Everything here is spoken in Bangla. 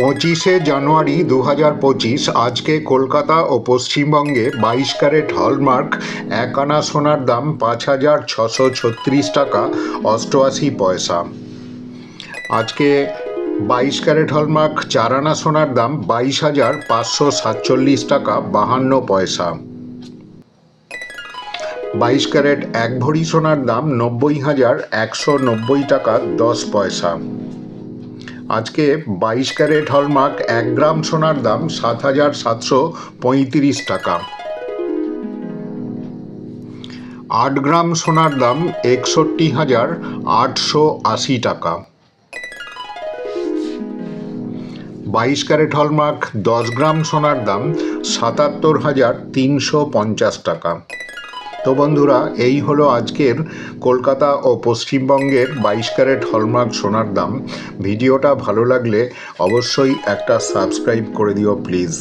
পঁচিশে জানুয়ারি দু হাজার পঁচিশ, আজকে কলকাতা ও পশ্চিমবঙ্গে বাইশ ক্যারেট হলমার্ক এক আনা সোনার দাম পাঁচ হাজার ছশো ছত্রিশ টাকা অষ্টআশি পয়সা। আজকে বাইশ ক্যারেট হলমার্ক চার আনা সোনার দাম বাইশ হাজার পাঁচশো সাতচল্লিশ টাকা বাহান্ন পয়সা। বাইশ ক্যারেট এক ভরি সোনার দাম নব্বই হাজার একশো নব্বই টাকা দশ পয়সা। আজকে বাইশ ক্যারেট হলমার্ক এক গ্রাম সোনার দাম সাত হাজার সাতশো পঁয়ত্রিশ টাকা। আট গ্রাম সোনার দাম একষট্টি হাজার আটশো আশি টাকা। বাইশ ক্যারেট হলমার্ক দশ গ্রাম সোনার দাম সাতাত্তর হাজার তিনশো পঞ্চাশ টাকা। তো বন্ধুরা, এই হলো আজকের কলকাতা ও পশ্চিমবঙ্গের বাইশ ক্যারেট হলমার্ক সোনার দাম। ভিডিওটা ভালো লাগলে অবশ্যই একটা সাবস্ক্রাইব করে দিও, প্লিজ।